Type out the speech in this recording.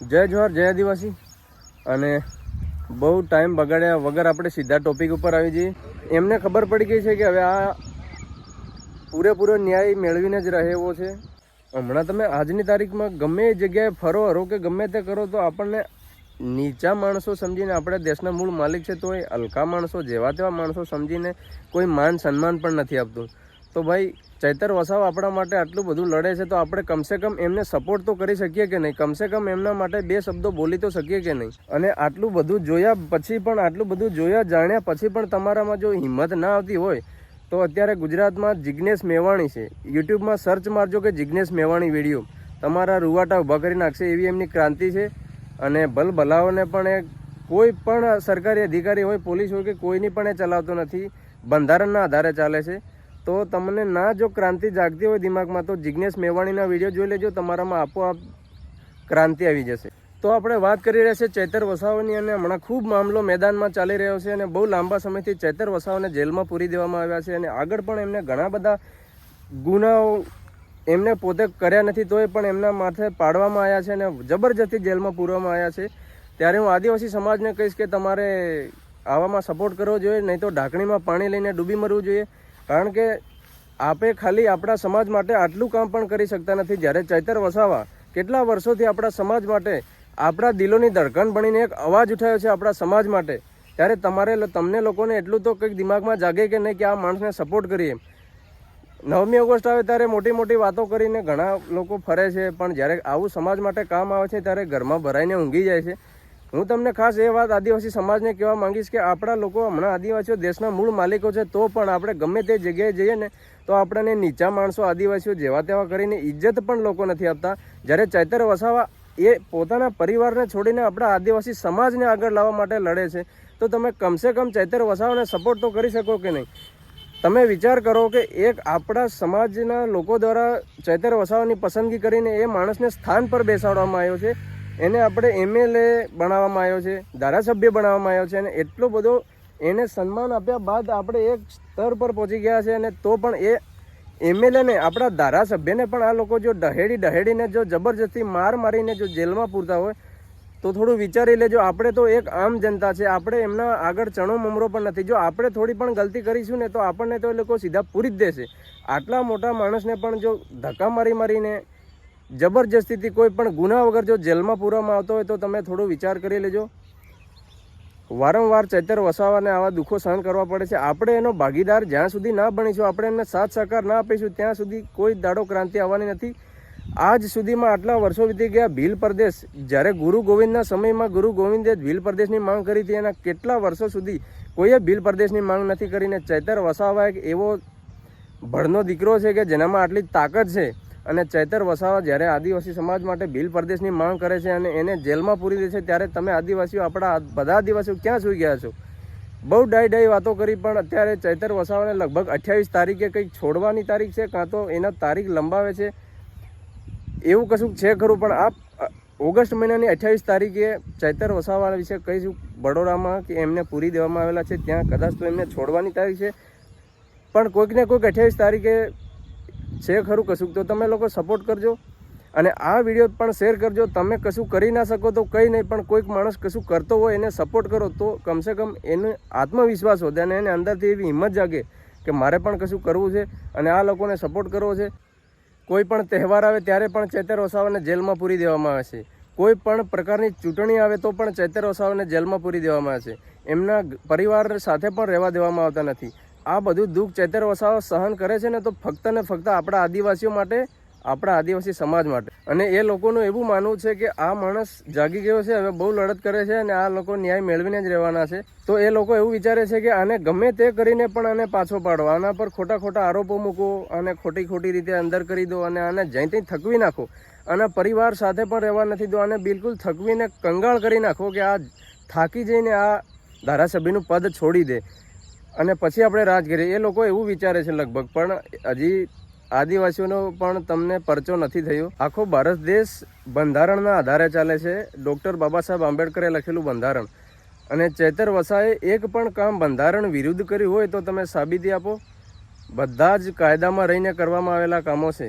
જય જોહર, જય આદિવાસી. અને બહુ ટાઈમ બગાડ્યા વગર આપણે સીધા ટોપિક ઉપર આવી જઈએ. એમને ખબર પડી ગઈ છે કે હવે આ પૂરેપૂરો ન્યાય મેળવીને જ રહે એવો છે. હમણાં તમે આજની તારીખમાં ગમે એ જગ્યાએ ફરો હરો કે ગમે તે કરો તો આપણને નીચા માણસો સમજીને આપણે દેશના મૂળ માલિક છે તો એ હલકા માણસો, જેવા તેવા માણસો સમજીને કોઈ માન સન્માન પણ નથી આપતું. તો ભાઈ, ચૈતર વસાવ આપણા માટે આટલું બધું લડે છે, તો આપણે કમસે કમ એમને સપોર્ટ તો કરી શકીએ કે નહીં? કમસે કમ એમના માટે બે શબ્દો બોલી તો શકીએ કે નહીં? અને આટલું બધું જોયા પછી પણ, આટલું બધું જોયા જાણ્યા પછી પણ તમારામાં જો હિંમત ના આવતી હોય, તો અત્યારે ગુજરાતમાં જિજ્ઞેશ મેવાણી છે. યુટ્યુબમાં સર્ચ મારજો કે જિજ્ઞેશ મેવાણી વીડિયો તમારા રૂવાટા ઊભા કરી નાખશે એવી એમની ક્રાંતિ છે. અને ભલ ભલાઓને પણ એ કોઈ પણ સરકારી અધિકારી હોય, પોલીસ હોય કે કોઈની પણ એ ચલાવતો નથી. બંધારણના આધારે ચાલે છે. તો તમને ના જો ક્રાંતિ જાગતી હોય દિમાગમાં, તો જિજ્ઞેશ મેવાણીના વીડિયો જોઈ લેજો. તમારામાં આપોઆપ ક્રાંતિ આવી જશે. તો આપણે વાત કરી રહ્યા છીએ ચૈતર વસાવાની અને હમણાં ખૂબ મામલો મેદાનમાં ચાલી રહ્યો છે અને બહુ લાંબા સમયથી ચૈતર વસાવાને જેલમાં પૂરી દેવામાં આવ્યા છે અને આગળ પણ એમને ઘણા બધા ગુનાઓ એમને પોતે કર્યા નથી, તોય પણ એમના માથે પાડવામાં આવ્યા છે અને જબરજસ્તી જેલમાં પૂરવામાં આવ્યા છે. ત્યારે હું આદિવાસી સમાજને કહીશ કે તમારે આવામાં સપોર્ટ કરવો જોઈએ, નહીં તો ઢાંકણીમાં પાણી લઈને ડૂબી મરવું જોઈએ. કારણ કે આપે ખાલી આપણા સમાજ માટે આટલું કામ પણ કરી શકતા નથી. જ્યારે ચૈતર વસાવા કેટલા વર્ષોથી આપણા સમાજ માટે આપણા દિલોની ધડકન બનીને એક અવાજ ઉઠાવ્યો છે આપણા સમાજ માટે. ત્યારે તમારે તમને લોકોને એટલું તો કંઈક દિમાગમાં જાગે કે નહીં કે આ માણસને સપોર્ટ કરીએ નવમી ઓગસ્ટ આવે ત્યારે મોટી મોટી વાતો કરીને ઘણા લોકો ફરે છે, પણ જ્યારે આવું સમાજ માટે કામ આવે છે ત્યારે ઘરમાં ભરાઈને ઊંઘી જાય છે. હું તમને ખાસ એ વાત આદિવાસી સમાજને કહેવા માંગીશ કે આપણા લોકો હમણાં આદિવાસીઓ દેશના મૂળ માલિકો છે, તો પણ આપણે ગમે તે જગ્યાએ જઈએ ને, તો આપણને નીચા માણસો, આદિવાસીઓ જેવા તેવા કરીને ઇજ્જત પણ લોકો નથી આપતા. જ્યારે ચૈતર વસાવા એ પોતાના પરિવારને છોડીને આપણા આદિવાસી સમાજને આગળ લાવવા માટે લડે છે, તો તમે કમસે કમ ચૈતર વસાવાને સપોર્ટ તો કરી શકો કે નહીં? તમે વિચાર કરો કે એક આપણા સમાજના લોકો દ્વારા ચૈતર વસાવાની પસંદગી કરીને એ માણસને સ્થાન પર બેસાડવામાં આવ્યો છે એને આપણે એમએલએ બનાવવામાં આવ્યો છે, ધારાસભ્ય બનાવવામાં આવ્યો છે અને એટલો બધો એને સન્માન આપ્યા બાદ આપણે એક સ્તર પર પહોંચી ગયા છે અને તો પણ એ એમએલએને આપણા ધારાસભ્યને પણ આ લોકો જો ડહેડી ડહેડીને જો જબરજસ્તી માર મારીને જો જેલમાં પૂરતા હોય, તો થોડું વિચારી લેજો. આપણે તો એક આમ જનતા છે. આપણે એમના આગળ ચણો મમરો પણ નથી. જો આપણે થોડી પણ ગલતી કરીશું ને, તો આપણને તો એ લોકો સીધા પૂરી જ દેશે. આટલા મોટા માણસને પણ જો ધક્કા મારી મારીને જબરજસ્તીથી કોઈ પણ ગુના વગર જો જેલમાં પૂરવામાં આવતો હોય તો તમે થોડો વિચાર કરી લેજો. વારંવાર ચૈતર વસાવાને આવા દુઃખો સહન કરવા પડે છે. આપણે એનો ભાગીદાર જ્યાં સુધી ના બનીશું આપણે એમને સાથ સહકાર ના આપીશું, ત્યાં સુધી કોઈ દાડો ક્રાંતિ આવવાની નથી. આજ સુધીમાં આટલા વર્ષો વીતી ગયા ભીલ પ્રદેશ. જ્યારે ગુરુ ગોવિંદના સમયમાં ગુરુ ગોવિંદે ભીલ પ્રદેશની માંગ કરી હતી, એના કેટલા વર્ષો સુધી કોઈએ ભીલ પ્રદેશની માંગ નથી કરીને ચૈતર વસાવા એક એવો ભળનો દીકરો છે કે જેનામાં આટલી તાકાત છે. અને ચૈતર વસાવા જ્યારે આદિવાસી સમાજ માટે બિલ પરદેશની માંગ કરે છે અને એને જેલમાં પૂરી દે છે, ત્યારે તમે આદિવાસીઓ, આપણા બધા આદિવાસીઓ ક્યાં સુઈ ગયા છો? બહુ ડાઈ ડાઈ વાતો કરી, પણ અત્યારે ચૈતર વસાવાને લગભગ અઠ્યાવીસ તારીખે કંઈક છોડવાની તારીખ છે, કાં તો એના તારીખ લંબાવે છે. એવું કશું છે ખરું, પણ આપ ઓગસ્ટ મહિનાની અઠ્યાવીસ તારીખે ચૈતર વસાવા વિશે કહીશું બડોદામાં કે એમને પૂરી દેવામાં આવેલા છે, ત્યાં કદાચ તો એમને છોડવાની તારીખ છે. પણ કોઈકને કોઈક અઠ્યાવીસ તારીખે છે ખરું કશું તો તમે લોકો સપોર્ટ કરજો. અને આ વીડિયો પણ શેર કરજો. તમે કશું કરી ના શકો તો કંઈ નહીં, પણ કોઈક માણસ કશું કરતો હોય એને સપોર્ટ કરો તો કમસે કમ એનો આત્મવિશ્વાસ વધે અને એને અંદરથી એવી હિંમત જાગે કે મારે પણ કશું કરવું છે અને આ લોકોને સપોર્ટ કરવો છે. કોઈ પણ તહેવાર આવે ત્યારે પણ ચેતર વસાવાને જેલમાં પૂરી દેવામાં આવે છે. કોઈ પણ પ્રકારની ચૂંટણી આવે તો પણ ચૈતર વસાવાને જેલમાં પૂરી દેવામાં આવે છે. એમના પરિવાર સાથે પણ રહેવા દેવામાં આવતા નથી. આ બધું દુઃખ ચૈતર વસાવા સહન કરે છે ને તો ફક્ત ને ફક્ત આપણા આદિવાસીઓ માટે, આપણા આદિવાસી સમાજ માટે. અને એ લોકોનું એવું માનવું છે કે આ માણસ જાગી ગયો છે, હવે બહુ લડત કરે છે અને આ લોકો ન્યાય મેળવીને જ રહેવાના છે. તો એ લોકો એવું વિચારે છે કે આને ગમે તે કરીને પણ આને પાછો પાડો. આના પર ખોટા ખોટા આરોપો મૂકો અને ખોટી ખોટી રીતે અંદર કરી દો અને આને જ્યાં ત્યાં થકવી નાખો. આના પરિવાર સાથે પણ રહેવા નથી દો, આને બિલકુલ થકવીને કંગાળ કરી નાખો કે આ થાકી જઈને આ ધારાસભ્યનું પદ છોડી દે. અને પછી આપણે રાજ એ લોકો એવું વિચારે છે લગભગ, પણ હજી આદિવાસીઓનો પણ તમને પરચો નથી થયો. આખો ભારત દેશ બંધારણના આધારે ચાલે છે. ડૉક્ટર બાબા સાહેબ આંબેડકરે લખેલું બંધારણ. અને ચેતર વસાએ એક પણ કામ બંધારણ વિરુદ્ધ કર્યું હોય તો તમે સાબિતી આપો. બધા જ કાયદામાં રહીને કરવામાં આવેલા કામો છે.